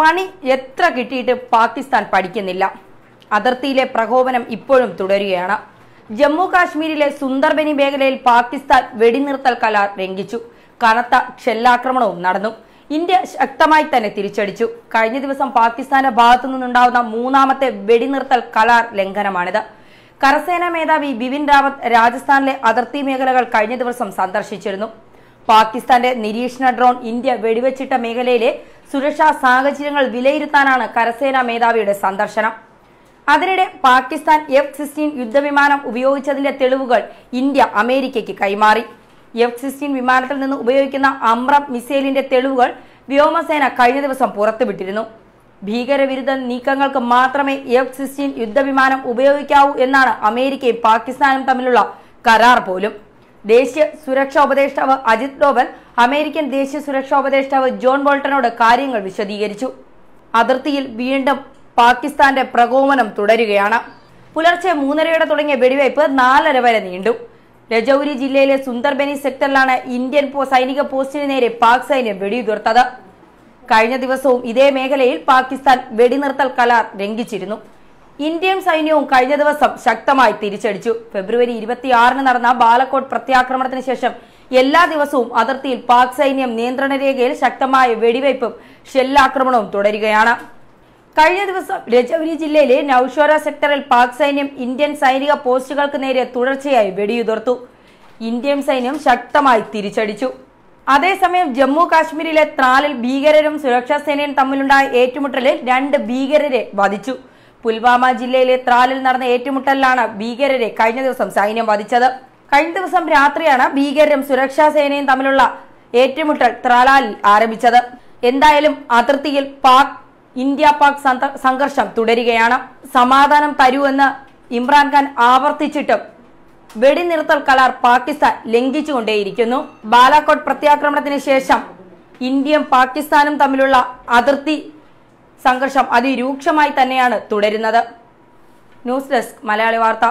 പണി എത്ര കിട്ടിയിട്ട് പാകിസ്ഥാൻ പഠിക്കുന്നില്ല. അതിർത്തിയിലെ പ്രകോപനം ഇപ്പോഴും തുടരുകയാണ്. ജമ്മു കാശ്മീരിലെ സുന്ദർബനി മേഖലയിൽ പാകിസ്ഥാൻ വെടിനിർത്തൽ കരാർ ലംഘിച്ചു. കനത്ത ഷെല്ലാക്രമണവും നടന്നു. ഇന്ത്യ ശക്തമായി തന്നെ തിരിച്ചടിച്ചു. കഴിഞ്ഞ ദിവസം പാകിസ്ഥാന്റെ ഭാഗത്തു നിന്നുണ്ടാവുന്ന മൂന്നാമത്തെ വെടിനിർത്തൽ കരാർ ലംഘനമാണിത്. കരസേനാ മേധാവി ബിപിൻ റാവത്ത് രാജസ്ഥാനിലെ അതിർത്തി മേഖലകൾ കഴിഞ്ഞ ദിവസം സന്ദർശിച്ചിരുന്നു. പാകിസ്ഥാന്റെ നിരീക്ഷണ ഡ്രോൺ ഇന്ത്യ വെടിവെച്ചിട്ട മേഖലയിലെ സുരക്ഷാ സാഹചര്യങ്ങൾ വിലയിരുത്താനാണ് കരസേനാ മേധാവിയുടെ സന്ദർശനം. അതിനിടെ പാകിസ്ഥാൻ എഫ് സിക്സ്റ്റീൻ യുദ്ധവിമാനം ഉപയോഗിച്ചതിന്റെ തെളിവുകൾ ഇന്ത്യ അമേരിക്കയ്ക്ക് കൈമാറി. എഫ് സിക്സ്റ്റീൻ വിമാനത്തിൽ നിന്ന് ഉപയോഗിക്കുന്ന അമ്രം മിസൈലിന്റെ തെളിവുകൾ വ്യോമസേന കഴിഞ്ഞ ദിവസം പുറത്തുവിട്ടിരുന്നു. ഭീകരവിരുദ്ധ നീക്കങ്ങൾക്ക് മാത്രമേ എഫ് സിക്സ്റ്റീൻ യുദ്ധവിമാനം ഉപയോഗിക്കാവൂ എന്നാണ് അമേരിക്കയും പാകിസ്ഥാനും തമ്മിലുള്ള കരാർ പോലും. ദേശീയ സുരക്ഷാ ഉപദേഷ്ടാവ് അജിത് ഡോവൽ അമേരിക്കൻ ദേശീയ സുരക്ഷാ ഉപദേഷ്ടാവ് ജോൺ ബോൾട്ടനോട് കാര്യങ്ങൾ വിശദീകരിച്ചു. അതിർത്തിയിൽ വീണ്ടും പാകിസ്ഥാന്റെ പ്രകോപനം തുടരുകയാണ്. പുലർച്ചെ മൂന്നരയോടെ തുടങ്ങിയ വെടിവയ്പ് നാലര വരെ നീണ്ടു. രജൌരി ജില്ലയിലെ സുന്ദർബനി സെക്ടറിലാണ് ഇന്ത്യൻ സൈനിക പോസ്റ്റിന് നേരെ പാക് സൈന്യം വെടിയുതിർത്തത്. കഴിഞ്ഞ ദിവസവും ഇതേ മേഖലയിൽ പാകിസ്ഥാൻ വെടിനിർത്തൽ കരാർ ലംഘിച്ചിരുന്നു. ഇന്ത്യൻ സൈന്യവും കഴിഞ്ഞ ദിവസം ശക്തമായി തിരിച്ചടിച്ചു. ഫെബ്രുവരി ഇരുപത്തിയാറിന് നടന്ന ബാലക്കോട്ട് പ്രത്യാക്രമണത്തിന് ശേഷം എല്ലാ ദിവസവും അതിർത്തിയിൽ പാക് സൈന്യം നിയന്ത്രണ രേഖയിൽ ശക്തമായ വെടിവയ്പും ഷെല്ലാക്രമണവും തുടരുകയാണ്. കഴിഞ്ഞ ദിവസം രജൌരി ജില്ലയിലെ നൌഷോര സെക്ടറിൽ പാക് സൈന്യം ഇന്ത്യൻ സൈനിക പോസ്റ്റുകൾക്ക് നേരെ തുടർച്ചയായി വെടിയുതിർത്തു. ഇന്ത്യൻ സൈന്യം ശക്തമായി തിരിച്ചടിച്ചു. അതേസമയം ജമ്മു കാശ്മീരിലെ ത്രാലിൽ ഭീകരരും സുരക്ഷാ സേനയും തമ്മിലുണ്ടായ ഏറ്റുമുട്ടലിൽ രണ്ട് ഭീകരരെ വധിച്ചു. പുൽവാമ ജില്ലയിലെ ത്രാലിൽ നടന്ന ഏറ്റുമുട്ടലിലാണ് ഭീകരരെ കഴിഞ്ഞ ദിവസം സൈന്യം വധിച്ചത്. കഴിഞ്ഞ ദിവസം രാത്രിയാണ് ഭീകരരും സുരക്ഷാ സേനയും തമ്മിലുള്ള ഏറ്റുമുട്ടൽ ത്രാലാലിൽ ആരംഭിച്ചത്. എന്തായാലും അതിർത്തിയിൽ പാക് ഇന്ത്യ പാക് സംഘർഷം തുടരുകയാണ്. സമാധാനം തരൂ എന്ന് ഇമ്രാൻഖാൻ ആവർത്തിച്ചിട്ടും വെടിനിർത്തൽ കരാർ പാകിസ്ഥാൻ ലംഘിച്ചുകൊണ്ടേയിരിക്കുന്നു. ബാലാക്കോട്ട് പ്രത്യാക്രമണത്തിന് ശേഷം ഇന്ത്യയും പാകിസ്ഥാനും തമ്മിലുള്ള അതിർത്തി സംഘർഷം അതിരൂക്ഷമായി തന്നെയാണ് തുടരുന്നത്. ന്യൂസ് ഡെസ്ക് മലയാളി വാർത്ത.